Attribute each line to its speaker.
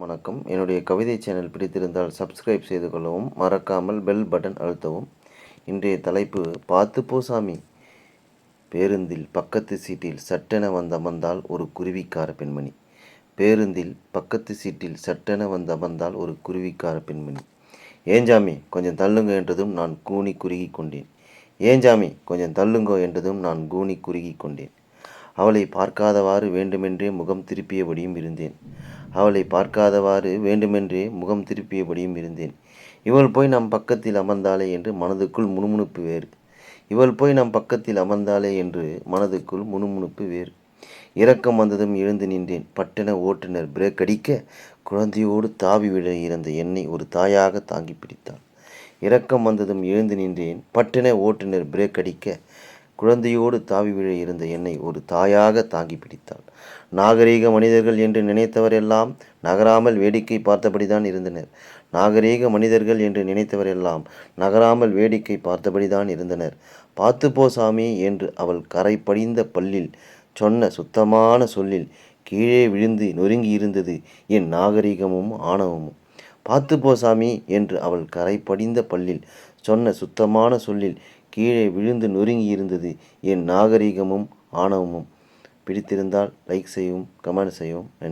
Speaker 1: வணக்கம். என்னுடைய கவிதை சேனல் பிடித்திருந்தால் சப்ஸ்கிரைப் செய்து கொள்ளவும் மறக்காமல் பெல் பட்டன் அழுத்தவும். இன்றைய தலைப்பு பார்த்து போசாமி பேருந்தில் பக்கத்து சீட்டில் சட்டென வந்த அமர்ந்தால் ஒரு குருவிக்கார பெண்மணி. பேருந்தில் பக்கத்து சீட்டில் சட்டென வந்த அமர்ந்தால் ஒரு குருவிக்கார பெண்மணி. ஏஞ்சாமி கொஞ்சம் தள்ளுங்க என்றதும் நான் கூனி குறுகி கொண்டேன். ஏஞ்சாமி கொஞ்சம் தள்ளுங்கோ என்றதும் நான் கூனி குறுகி கொண்டேன். அவளை பார்க்காதவாறு வேண்டுமென்றே முகம் திருப்பியபடியும் இருந்தேன். அவளை பார்க்காதவாறு வேண்டுமென்றே முகம் திருப்பியபடியும் இருந்தேன். இவள் போய் நம் பக்கத்தில் அமர்ந்தாளே என்று மனதுக்குள் முணுமுணுப்பு வேறு. இவள் போய் நம் பக்கத்தில் அமர்ந்தாளே என்று மனதுக்குள் முணுமுணுப்பு வேறு. இறக்கம் வந்ததும் எழுந்து நின்றேன். பட்டண ஓட்டுநர் பிரேக் அடிக்க குழந்தையோடு தாவி விழ இறந்த என்னை ஒரு தாயாக தாங்கி பிடித்தாள். இறக்கம் வந்ததும் எழுந்து நின்றேன். பட்டண ஓட்டுநர் பிரேக் அடிக்க குழந்தையோடு தாவி விழ இருந்த என்னை ஒரு தாயாக தாங்கி பிடித்தாள். நாகரீக மனிதர்கள் என்று நினைத்தவரெல்லாம் நகராமல் வேடிக்கை பார்த்தபடிதான் இருந்தனர். நாகரீக மனிதர்கள் என்று நினைத்தவரெல்லாம் நகராமல் வேடிக்கை பார்த்தபடிதான் இருந்தனர். பார்த்துப்போ சாமி என்று அவள் கரை படிந்த பல்லில் சொன்ன சுத்தமான சொல்லில் கீழே விழுந்து நொறுங்கி இருந்தது என் நாகரிகமும் ஆணவமும். பார்த்துப்போ சாமி என்று அவள் கரை படிந்த பல்லில் சொன்ன சுத்தமான சொல்லில் கீழே விழுந்து நொறுங்கி இருந்தது என் நாகரிகமும் ஆணவமும். பிடித்திருந்தால் லைக் செய்யவும் கமெண்ட் செய்யவும் நன்றி.